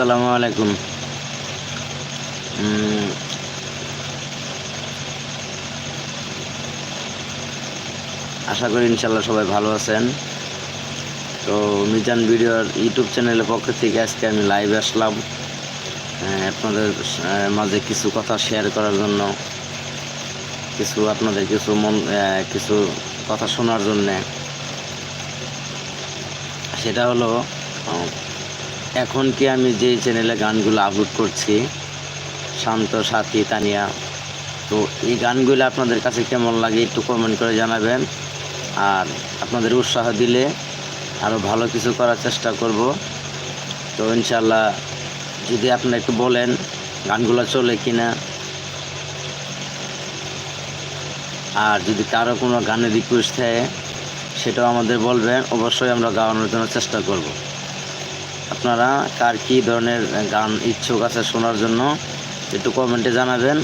আসসালামু আলাইকুম। আশা করি ইনশাল্লাহ সবাই ভালো আছেন। তো মিজান ভিডিওর ইউটিউব চ্যানেলের পক্ষ থেকে আজকে আমি লাইভে আসলাম। আপনাদের মাঝে কিছু কথা শেয়ার করার জন্য, কিছু আপনাদের কিছু মন কিছু কথা শোনার জন্যে। সেটা হলো এখন কি আমি যে চ্যানেলে গানগুলো আপলোড করছি, শান্ত সাথী, তানিয়া, তো এই গানগুলো আপনাদের কাছে কেমন লাগে একটু কমেন্ট করে জানাবেন। আর আপনাদের উৎসাহ দিলে আরও ভালো কিছু করার চেষ্টা করব। তো ইনশাল্লাহ যদি আপনারা একটু বলেন গানগুলো চলে কিনা। আর যদি কারও কোনো গানের রিকোয়েস্ট থাকে, সেটাও আমাদের বলবেন। অবশ্যই আমরা গাওয়ানোর জন্য চেষ্টা করব। আপনারা কার কী ধরনের গান ইচ্ছুক আছে শোনার জন্য, একটু কমেন্টে জানাবেন।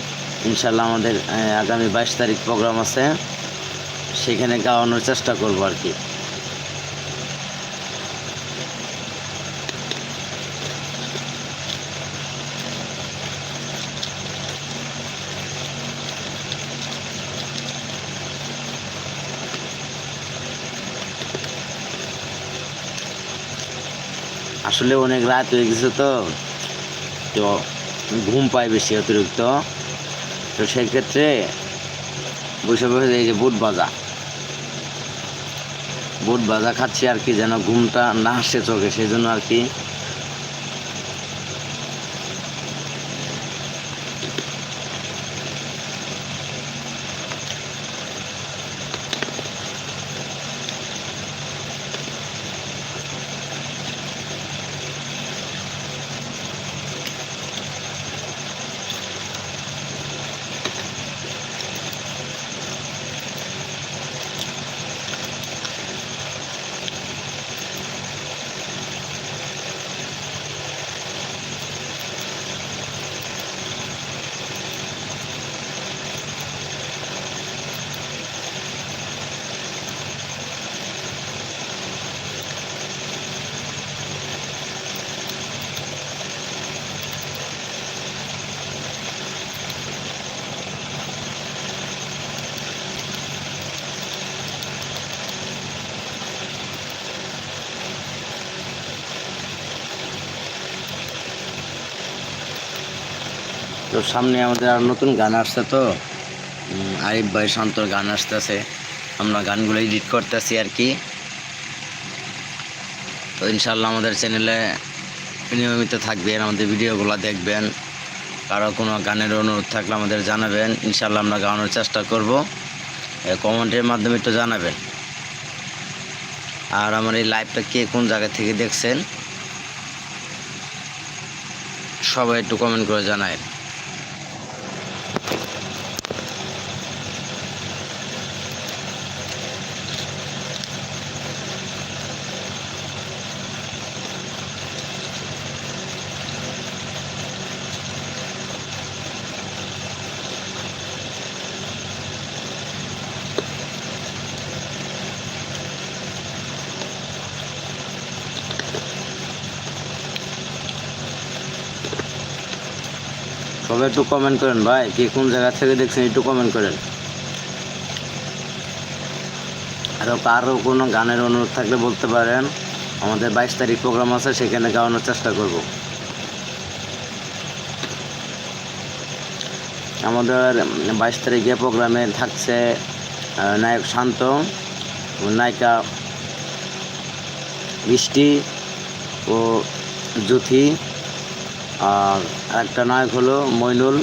ইনশাল্লাহ আমাদের আগামী বাইশ তারিখ প্রোগ্রাম আছে, সেখানে গাওয়ানোর চেষ্টা করব আর কি। আসলে অনেক রাত হয়ে গেছে তো। তো ঘুম পায় বেশি অতিরিক্ত। তো সেক্ষেত্রে বসে বসে এই যে বুট বাজা বুট বাজা খাচ্ছি আর কি যেন ঘুমটা না আসে চোখে সেই জন্য আর কি তো সামনে আমাদের আর নতুন গান আসছে তো। আরিফ ভাই শান্তর গান আসতেছে। আমরা গানগুলো এডিট করতেছি আর কি। তো ইনশাল্লাহ আমাদের চ্যানেলে নিয়মিত থাকবেন, আমাদের ভিডিওগুলো দেখবেন। কারও কোনো গানের অনুরোধ থাকলে আমাদের জানাবেন। ইনশাল্লাহ আমরা গাওয়ানোর চেষ্টা করব। কমেন্টের মাধ্যমে একটু জানাবেন। আর আমার এই লাইভটা কে কোন জায়গা থেকে দেখছেন? সবাই একটু কমেন্ট করে জানায়। সবাই একটু কমেন্ট করেন ভাই, কে কোন জায়গা থেকে দেখছেন একটু কমেন্ট করেন। আরও কারও কোনো গানের অনুরোধ থাকলে বলতে পারেন, আমাদের বাইশ তারিখ প্রোগ্রাম আছে, সেখানে গাওয়ানোর চেষ্টা করব। আমাদের বাইশ তারিখে প্রোগ্রামে থাকছে নায়ক শান্ত, নায়িকা বৃষ্টি ও জ্যোতি। আর একটা নায়ক হলো মইনুল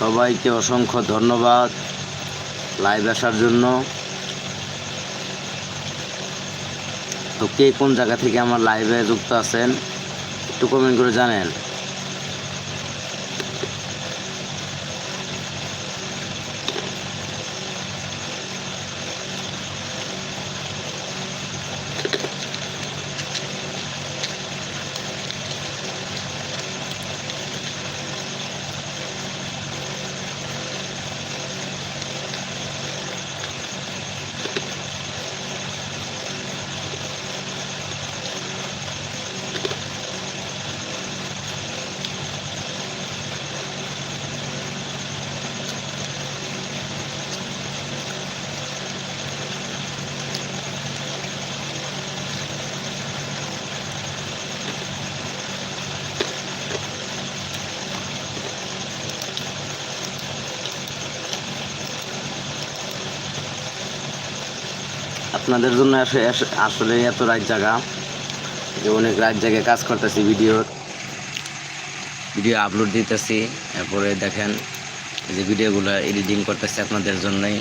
সবাইকে অসংখ্য ধন্যবাদ লাইভ আসার জন্য। তো কে কোন জায়গা থেকে আমার লাইভে যুক্ত আছেন একটু কমেন্ট করে জানেন। আপনাদের জন্য আসে- আসলে এত রাত জায়গা যে অনেক রাত জায়গায় কাজ করতেছি ভিডিওর ভিডিও আপলোড দিতেছি। এরপরে দেখেন যে ভিডিওগুলো এডিটিং করতেছি আপনাদের জন্যই।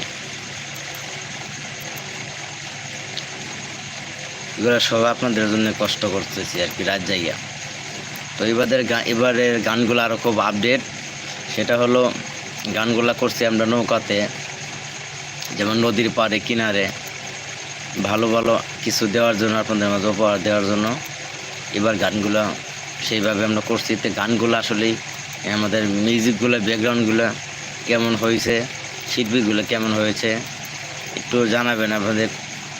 এগুলো সব আপনাদের জন্য কষ্ট করতেছি আর কি, রাত জায়গা তো এবারের গা এবারের গানগুলো আরও খুব আপডেট সেটা হলো গানগুলো করছি আমরা নৌকাতে, যেমন নদীর পাড়ে, কিনারে। ভালো ভালো কিছু দেওয়ার জন্য, আপনাদের মাঝে উপহার দেওয়ার জন্য। এবার গানগুলো সেইভাবে আমরা করছি। তো গানগুলো আসলেই আমাদের মিউজিকগুলো, ব্যাকগ্রাউন্ডগুলো কেমন হয়েছে, শিল্পীগুলো কেমন হয়েছে, একটু জানাবেন আপনাদের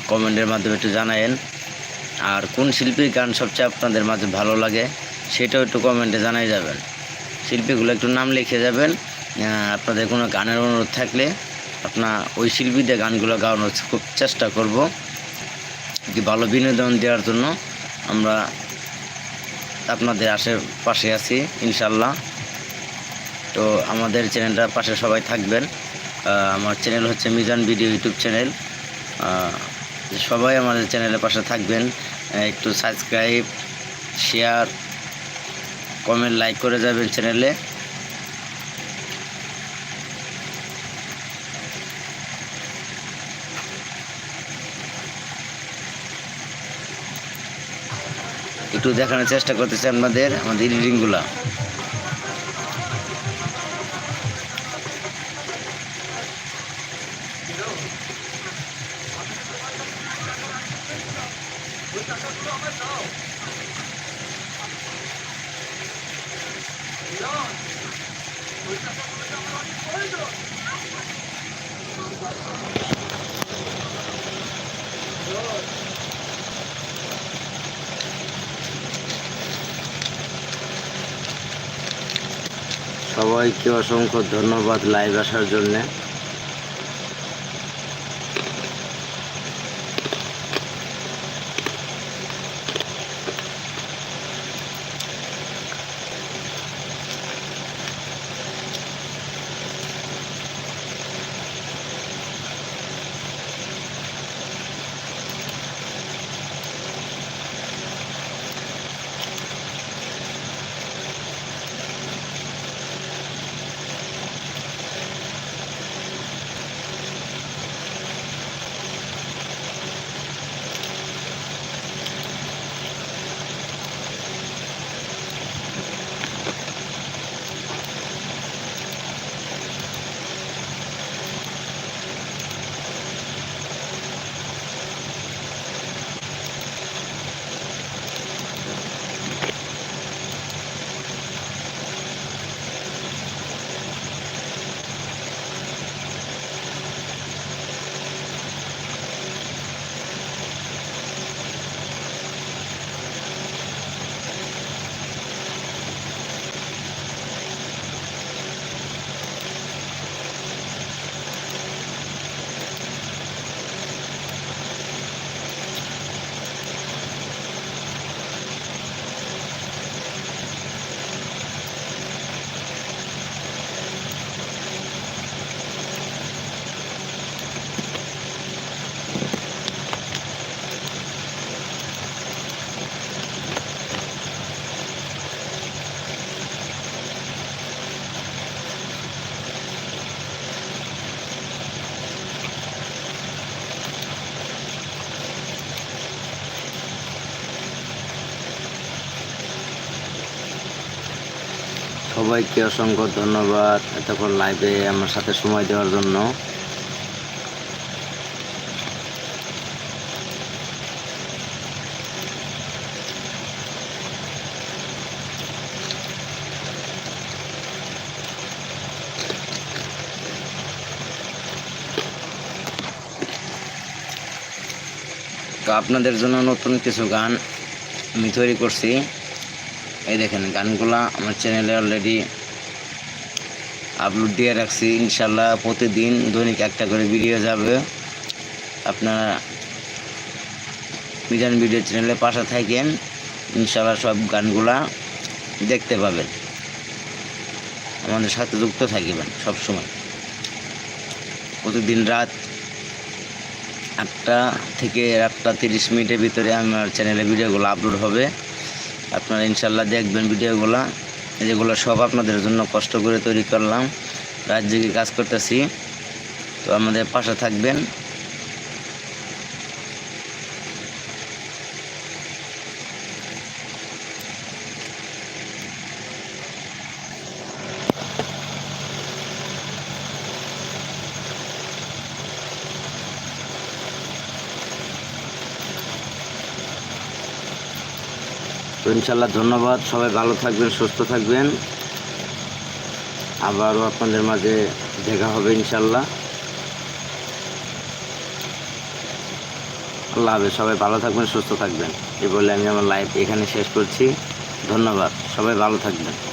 কমেন্টের মাধ্যমে একটু জানায়েন। আর কোন শিল্পীর গান সবচেয়ে আপনাদের মাঝে ভালো লাগে, সেটাও একটু কমেন্টে জানাই যাবেন। শিল্পীগুলো একটু নাম লিখে যাবেন। আপনাদের কোনো গানের অনুরোধ থাকলে আপনার ওই শিল্পীদের গানগুলো গাওয়ানোর খুব চেষ্টা করব। কি ভালো বিনোদন দেওয়ার জন্য আমরা আপনাদের আশেপাশে আছি ইনশাল্লাহ তো আমাদের চ্যানেলটার পাশে সবাই থাকবেন। আমার চ্যানেল হচ্ছে মিজান ভিডিও ইউটিউব চ্যানেল। সবাই আমাদের চ্যানেলের পাশে থাকবেন। একটু সাবস্ক্রাইব, শেয়ার, কমেন্ট, লাইক করে যাবেন চ্যানেলে। একটু দেখানোর চেষ্টা করতেছি আপনাদের আমাদের এডিটিংগুলো সবাইকে অসংখ্য ধন্যবাদ লাইভ আসার জন্যে। সবাইকে অসংখ্য ধন্যবাদ এতক্ষণ লাইভে আমার সাথে সময় দেওয়ার জন্য। তো আপনাদের জন্য নতুন কিছু গান আমি তৈরি করছি। এই দেখেন, গানগুলা আমার চ্যানেলে অলরেডি আপলোড দিয়ে রাখছি। ইনশাল্লাহ প্রতিদিন দৈনিক একটা করে ভিডিও যাবে। আপনারা মিজান ভিডিও চ্যানেলে পাশে থাকেন ইনশাল্লাহ সব গানগুলা দেখতে পাবেন। আমাদের সাথে যুক্ত থাকিবেন সব সময় প্রতিদিন রাত আটটা থেকে আটটা তিরিশ মিনিটের ভিতরে আমার চ্যানেলে ভিডিওগুলো আপলোড হবে। আপনারা ইনশাল্লাহ দেখবেন ভিডিওগুলো। যেগুলো সব আপনাদের জন্য কষ্ট করে তৈরি করলাম। রাজ্যে জেগে কাজ করতেছি। তো আমাদের পাশে থাকবেন। তো ইনশাল্লাহ ধন্যবাদ। সবাই ভালো থাকবেন, সুস্থ থাকবেন। আবারও আপনাদের মাঝে দেখা হবে ইনশাল্লাহ। আল্লাহ হাফেজ, সবাই ভালো থাকবেন, সুস্থ থাকবেন। এই বলে আমি আমার লাইফ এখানে শেষ করছি। ধন্যবাদ, সবাই ভালো থাকবেন।